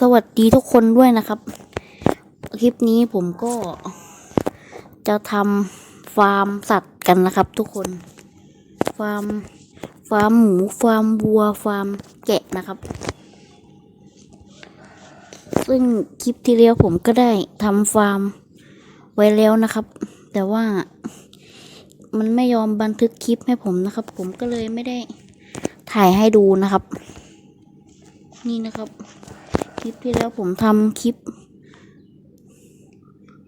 สวัสดีทุกคนด้วยนะครับ คลิปนี้ผมก็จะทำฟาร์มสัตว์กันนะครับทุกคน ฟาร์ม ฟาร์มหมู ฟาร์มวัว ฟาร์มแกะนะครับ ซึ่งคลิปที่แล้วผมก็ได้ทำฟาร์มไว้แล้วนะครับ แต่ว่ามันไม่ยอมบันทึกคลิปให้ผมนะครับ ผมก็เลยไม่ได้ถ่ายให้ดูนะครับ นี่นะครับ คลิปที่แล้วผมทำคลิป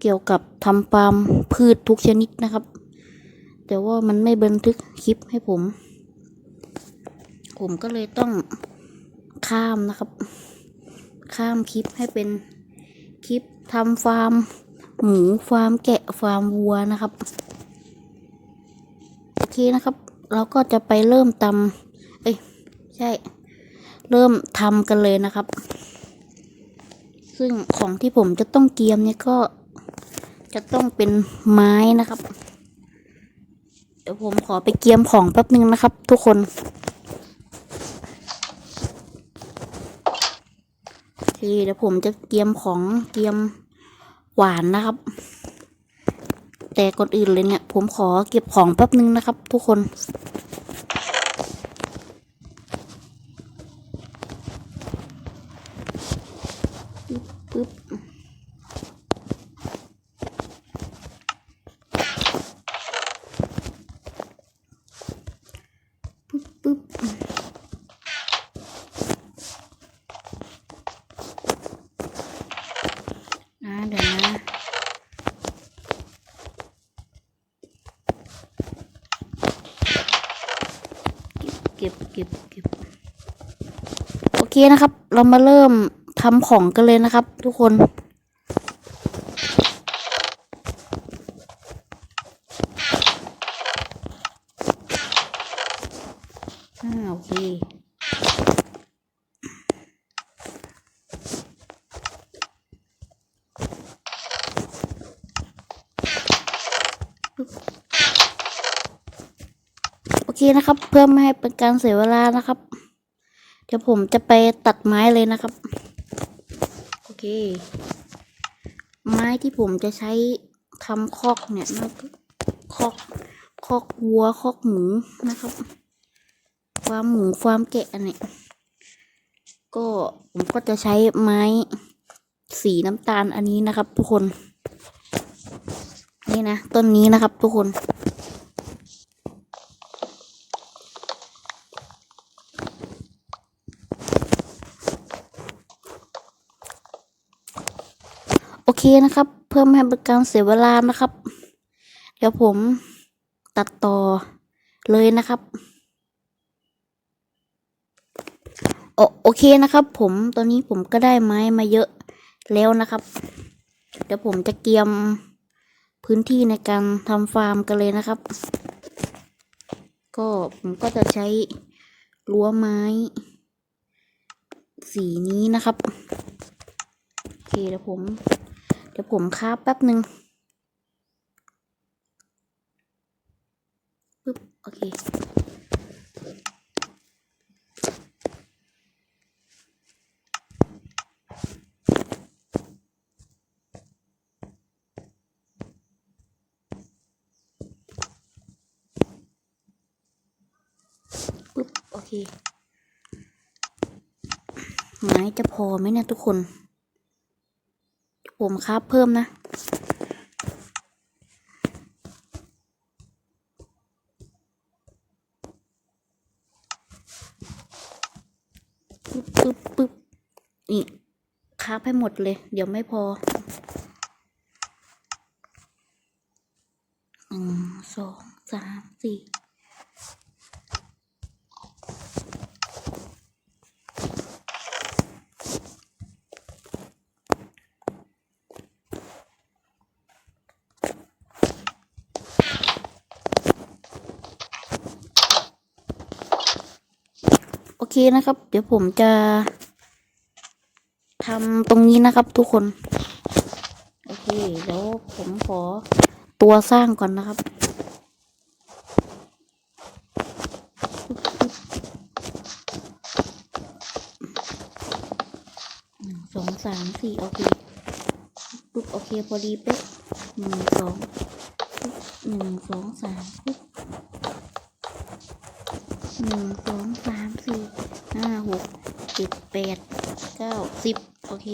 เกี่ยวกับทำฟาร์มพืชทุกชนิดนะครับ แต่ว่ามันไม่บันทึกคลิปให้ผม ผมก็เลยต้องข้ามนะครับ ข้ามคลิปให้เป็นคลิปทำฟาร์มหมูฟาร์มแกะฟาร์มวัวนะครับ โอเคนะครับ เราก็จะไปเริ่มตำเอ้ยใช่ เริ่มทำกันเลยนะครับ ซึ่งของที่ผมจะต้องเตรียมเนี่ยก็จะต้องเป็นไม้นะครับ เดี๋ยวผมขอไปเกียมของแป๊บนึงนะครับ ทุกคนโอเดี๋ยวผมจะเกียมของเกียมหวานนะครับ แต่ก่อนอื่นเลยเนี่ย ผมขอเก็บของแป๊บนึงนะครับ ทุกคน ปึ๊บปึ๊บปึ๊บนะเดี๋ยวนะ เก็บเก็บเก็บเก็บโอเคนะครับ เรามาเริ่มทำของกันเลยนะครับ ทุกคน อ่าโอเค โอเคนะครับ เพื่อไม่ให้เป็นการเสียเวลานะครับ เดี๋ยวผมจะไปตัดไม้เลยนะครับ โอเค ไม้ที่ผมจะใช้ทำคอกเนี่ยนะคอกคอกวัวคอกหมูนะครับฟาร์มหมูฟาร์มแกะเนี่ยก็ผมก็จะใช้ไม้สีน้ำตาลอันนี้นะครับ ทุกคน นี่นะต้นนี้นะครับ ทุกคน โอเค นะครับ เพื่อไม่ให้เป็นการเสียเวลานะครับ เดี๋ยวผมตัดต่อเลยนะครับโอโอเคนะครับ ผมตอนนี้ผมก็ได้ไม้มาเยอะแล้วนะครับ เดี๋ยวผมจะเตรียมพื้นที่ในการทำฟาร์มกันเลยนะครับ ก็ผมก็จะใช้รั้วไม้ สีนี้นะครับ โอเคเดี๋ยวผม ดี๋ยวผมคาบแป๊บหนึ่งปึ๊บโอเคปึ๊บโอเคไม้จะพอไหมนี่ยทุกคน ผมคาบเพิ่มนะ ปึ๊บปึ๊บปึ๊บนี่คาบให้หมดเลย เดี๋ยวไม่พอหนึ่งสองสามสี่ นะครับ เดี๋ยวผมจะทำตรงนี้นะครับ ทุกคน โอเค เดี๋ยวผมขอตัวสร้างก่อนนะครับหนึ่งสองสามสี่โอเคปุ๊บโอเค พอดีเป๊ะหนึ่งสองหนึ่งสองสามปุ๊บ หนึ่งสองสามสี่ห้าหกเจ็ดแปดเก้าสิบโอเค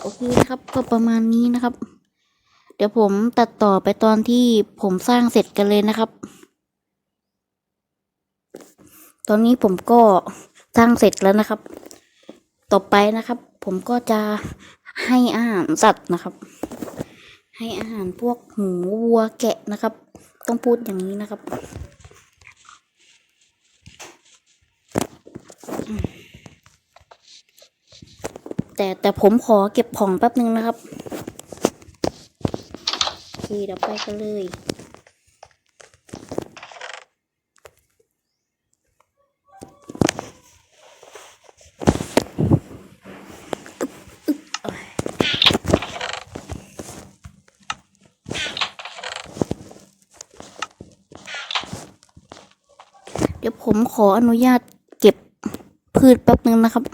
โอเคนะครับก็ประมาณนี้นะครับ เดี๋ยวผมตัดต่อไปตอนที่ผมสร้างเสร็จกันเลยนะครับ ตอนนี้ผมก็สร้างเสร็จแล้วนะครับ ต่อไปนะครับ ผมก็จะให้อาหารสัตว์นะครับ ให้อาหารพวกหมูวัวแกะนะครับ ต้องพูดอย่างนี้นะครับแต่แต่ผมขอเก็บของแป๊บนึงนะครับ โอเคเดี๋ยวไปกันเลย ผมขออนุญาตเก็บพืชแป๊บนึงนะครับ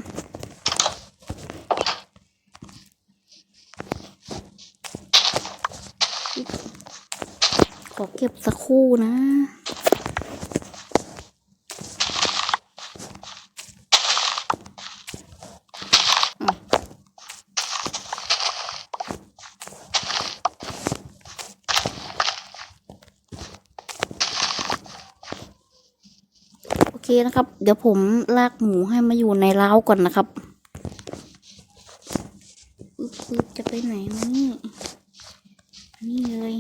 ขอเก็บสักครู่นะ โอ เคนะครับ เดี๋ยวผมลากหมูให้มาอยู่ในเล้าก่อนนะครับอึ๊บจะไปไหนนี่นี่เลย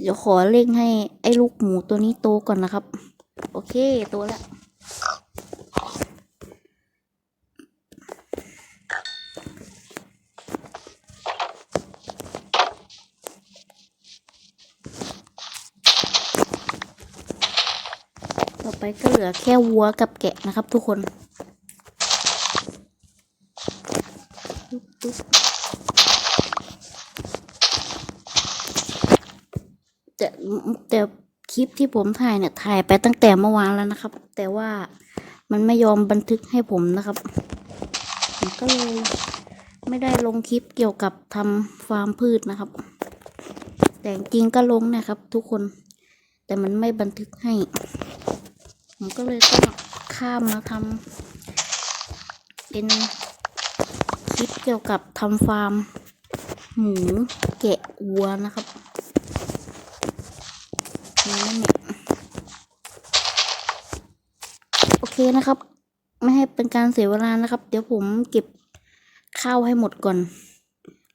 เดี๋ยวขอเร่งให้ไอ้ลูกหมูตัวนี้โตก่อนนะครับ โอเคโตแล้ว ไปก็เหลือแค่วัวกับแกะนะครับทุกคนแต่แต่คลิปที่ผมถ่ายเนี่ยถ่ายไปตั้งแต่เมื่อวานแล้วนะครับ แต่ว่ามันไม่ยอมบันทึกให้ผมนะครับผมก็เลยไม่ได้ลงคลิปเกี่ยวกับทำฟาร์มพืชนะครับ แต่จริงก็ลงนะครับทุกคน แต่มันไม่บันทึกให้ ผมก็เลยต้องข้ามมาทำเป็นคลิปเกี่ยวกับทำฟาร์ม หมูแกะวัวนะครับนี่นี่โอเคนะครับ ไม่ให้เป็นการเสียเวลานะครับ เดี๋ยวผมเก็บข้าวให้หมดก่อน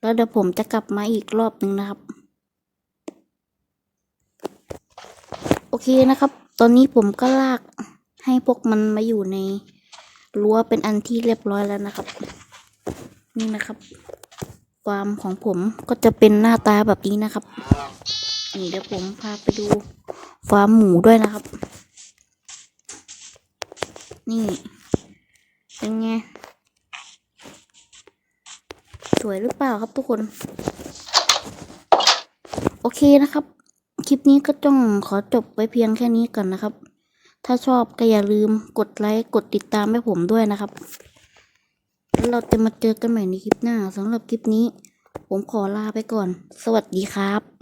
แล้วเดี๋ยวผมจะกลับมาอีกรอบหนึ่งนะครับ โอเคนะครับ ตอนนี้ผมก็ลากให้พวกมันมาอยู่ในรั้วเป็นอันที่เรียบร้อยแล้วนะครับ นี่นะครับฟาร์มของผมก็จะเป็นหน้าตาแบบนี้นะครับ นี่เดี๋ยวผมพาไปดูฟาร์มหมูด้วยนะครับ นี่เป็นไงสวยหรือเปล่าครับทุกคน โอเคนะครับ คลิปนี้ก็ต้องขอจบไว้เพียงแค่นี้ก่อนนะครับ ถ้าชอบก็อย่าลืมกดไลค์กดติดตามให้ผมด้วยนะครับ แล้วเราจะมาเจอกันใหม่ในคลิปหน้าสำหรับคลิปนี้ ผมขอลาไปก่อน สวัสดีครับ